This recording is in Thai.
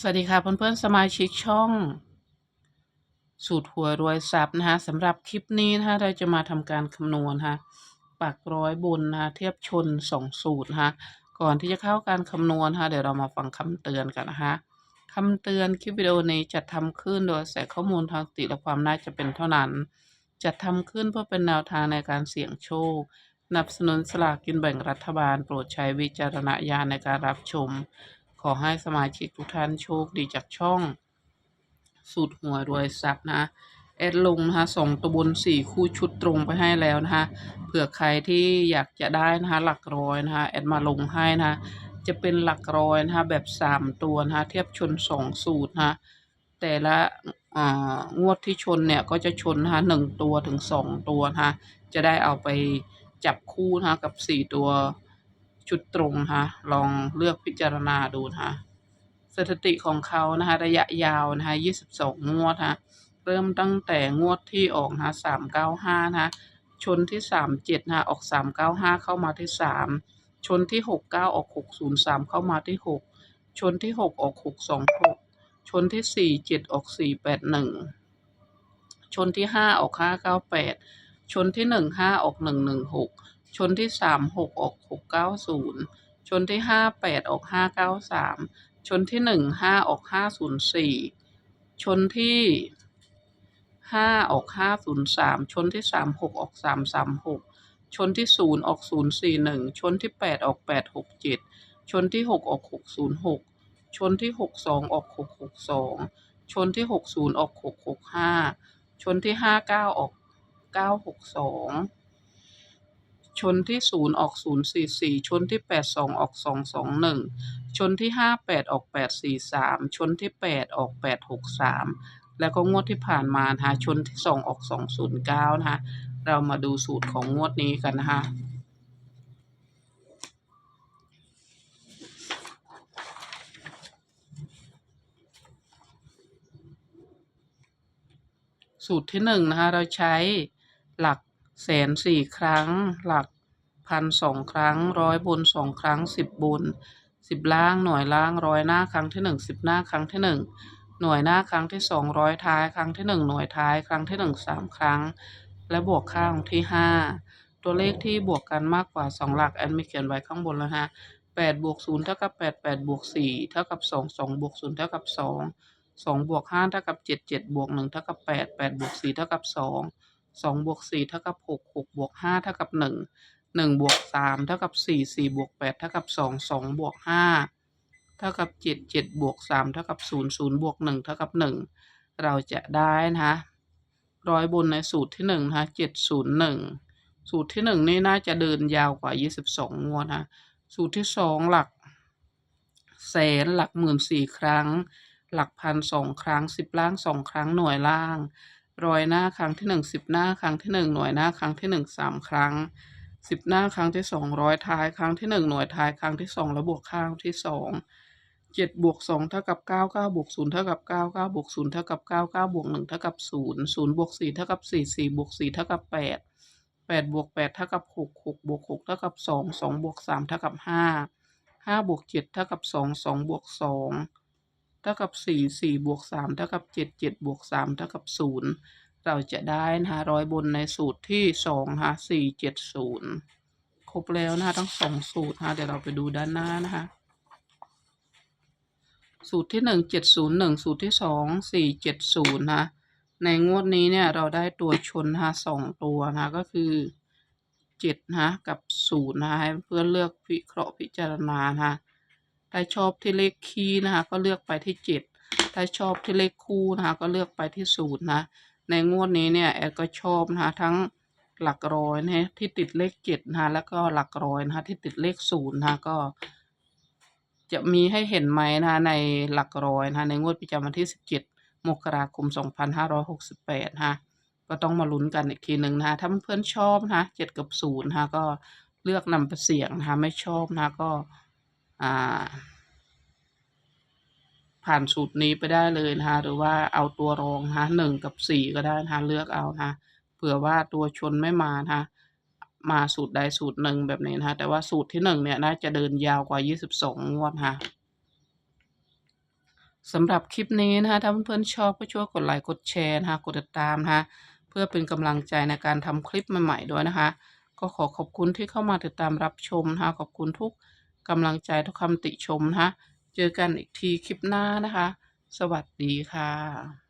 สวัสดีค่ะเพื่อนๆสมาชิกช่อง สูตรหัวรวยทรัพย์นะคะสำหรับคลิปนี้นะคะเราจะมาทำการคำนวณนะคะปักร้อยบนนะคะเทียบชนสองสูตรนะคะก่อนที่จะเข้าการคำนวณนะคะเดี๋ยวเรามาฟังคำเตือนกันนะคะคำเตือนคลิปวิดีโอนี้จัดทำขึ้นโดยใส่ข้อมูลทางสติและความน่าจะเป็นเท่านั้น จัดทำขึ้นเพื่อเป็นแนวทางในการเสี่ยงโชคสนับสนุนสลากกินแบ่งรัฐบาล โปรดใช้วิจารณญาณในการรับชม อให้สมาชิกทุกท่านโชคดีจากช่องสูตรหัวรวยทรัพย์นะแอดลงนะคะสองตัวบนสี่คู่ชุดตรงไปให้แล้วนะคะเผื่อใครที่อยากจะได้นะคะหลักร้อยนะคะแอดมาลงให้นะคะจะเป็นหลักร้อยนะคะแบบสามตัวนะคะเทียบชนสองสูตรนะคะแต่ละอ่างวดที่ชนเนี่ยก็จะชนนะคะหนึ่งตัวถึงสองตัวนะคะจะได้เอาไปจับคู่นะคะกับสี่ตัว ชุดตรงนะลองเลือกพิจารณาดูนะะสถิติของเขานะคะระยะยาวนะคะ 22 งวดนะเริ่มตั้งแต่งวดที่ออกนะ395นะคะชนที่ 37นะออก 395 เข้ามาที่ 3 ชนที่ 69 ออก 603 เข้ามาที่ 6 ชนที่ 6 ออก 626 ชนที่ 4 7 ออก 481 ชนที่ 5 ออก 598 ชนที่ 1 5 ออก 116 ชนที่3 6ออก690ชนที่5 8ออก593ชนที่หนึ่งห้าออกห้าศูนย์สี่ชนที่ห้าออกห้าศูนย์สามชนที่สามหกออกสามสามหกชนที่ศูนย์ออกศูนย์สี่หนึ่งชนที่แปดออกแปดหกเจ็ดชนที่หกออกหกศูนย์หกชนที่หกสองออกหกหกสองชนที่หกศูนย์ออกหกหกห้าชนที่ห้าเก้าออกเก้าหกสอง ชนที่ศูนย์ออกศูนย์สี่สี่ชนที่แปดสองออกสองสองหนึ่งชนที่ห้าแปดออกแปดสี่สามชนที่แปดออกแปดหกสามแล้วก็งวดที่ผ่านมานะคะชนที่สองออกสองศูนย์เก้านะคะ เรามาดูสูตรของงวดนี้กันนะคะสูตรที่หนึ่งนะคะเราใช้หลัก แสนสี่ครั้ง หลักพันสองครั้ง ร้อยบนสองครั้งสิบบนสิบล่างหน่วยล่างร้อยหน้าครั้งที่หนึ่งสิบหน้าครั้งที่หนึ่งหน่วยหน้าครั้งที่สองร้อยท้ายครั้งที่หนึ่งหน่วยท้ายครั้งที่หนึ่งสามครั้ง และบวกข้างที่ห้าตัวเลขที่บวกกันมากกว่าสองหลักแอนมีเขียนไว้ข้างบนแล้วฮะแปดบวกศูนย์เท่ากับแปดแปดบวกสี่เท่ากับสองสองบวกศูนย์เท่ากับสองสองบวกห้าเท่ากับเจ็ดเจ็ดบวกหนึ่งเท่ากับแปดแปดบวกสี่เท่ากับสอง สองบวกสี่เท่ากับหกหกบวกห้าเท่ากับหนึ่งหนึ่งบวกสามเท่ากับสี่สี่บวกแปดเท่ากับสองสองบวกห้าเท่ากับเจ็ดเจ็ดบวกสามเท่ากับศูนย์ศูนย์บวกหนึ่งเท่ากับหนึ่งเราจะได้นะคะร้อยบนในสูตรที่หนึ่งนะคะเจ็ดศูนย์หนึ่งสูตรที่หนึ่งนี่น่าจะเดินยาวกว่ายี่สิบสองงวดนะสูตรที่สองหลักแสนหลักหมื่นสี่ครั้ง หลักพันสองครั้งสิบล่างสองครั้งหน่วยล่าง ร้อยหน้าครั้งที่หนึ่งสิบหน้าครั้งที่หนึ่งหน่วยหน้าครั้งที่หนึ่งสามครั้งสิบหน้าครั้งที่สองร้อยท้ายครั้งที่หนึ่งหน่วยท้ายครั้งที่สองแล้วบวกข้างที่สองเจ็ดบวกสองเท่ากับเก้าเก้าบวกศูนย์เท่ากับเก้าเก้าบวกศูนย์เท่ากับเก้าเก้าบวกหนึ่งเท่ากับศูนย์ศูนย์บวกสี่เท่ากับสี่สี่บวกสี่เท่ากับแปดแปดบวกแปดเท่ากับหกหกบวกหกเท่ากับสองสองบวกสามเท่ากับห้าห้าบวกเจ็ดเท่ากับสองสองบวกสอง ท่ากับสี่สี่บวกสามเท่ากับเจ็ดเจ็ดบวกสามเท่ากับศูนย์เราจะได้นะคะร้อยบนในสูตรที่สองนะคะสี่เจ็ดศูนย์ครบแล้วนะคะทั้งสองสูตรนะคะเดี๋ยวเราไปดูด้านหน้านะคะ สูตรที่หนึ่งเจ็ดศูนย์หนึ่งสูตรที่สองสี่เจ็ดศูนะ ในงวดนี้เนี่ยเราได้ตัวชนนะคะสองตัวนะก็คือเจ็ดนะกับศูนะคะให้เพื่อนเลือกวิเคราะห์พิจารณานะคะ ถ้าชอบที่เลขคีย์นะคะ ก็เลือกไปที่เจ็ดถ้าชอบที่เลขคู่นะคะ ก็เลือกไปที่ศูนย์นะ ในงวดนี้เนี่ยแอดก็ชอบนะคะทั้งหลักร้อยนะที่ติดเลขเจ็ดนะคะแล้วก็หลักร้อยนะคะที่ติดเลขศูนย์นะคะก็จะมีให้เห็นไหมนะคะในหลักร้อยนะคะในงวดประจำวันที่สิบเจ็ดมกราคมสองพันห้าร้อยหกสิบแปดนะคะก็ต้องมาลุ้นกันอีกทีหนึ่งนะคะถ้าเพื่อนชอบนะคะเจ็ดกับศูนย์นะคะก็เลือกนำไปเสี่ยงนะคะไม่ชอบนะคะก็ ผ่านสูตรนี้ไปได้เลยนะคะหรือว่าเอาตัวรองฮะหนึ่งกับสี่ก็ได้นะคะเลือกเอาฮะเผื่อว่าตัวชนไม่มาฮะมาสูตรใดสูตรหนึ่งแบบนี้นะะแต่ว่าสูตรที่หนึ่งเนี่ยน่าจะเดินยาวกว่ายี่สิบ22 งวดฮะสำหรับคลิปนี้นะคะถ้าเพื่อนๆชอบก็ช่วยกดไลค์กดแชร์นะคะกดติดตามนะคะเพื่อเป็นกำลังใจในการทำคลิปใหม่ๆด้วยนะคะ ก็ขอขอบคุณที่เข้ามาติดตามรับชมนะคะขอบคุณทุก กำลังใจทุกคำติชมนะคะ เจอกันอีกทีคลิปหน้านะคะ สวัสดีค่ะ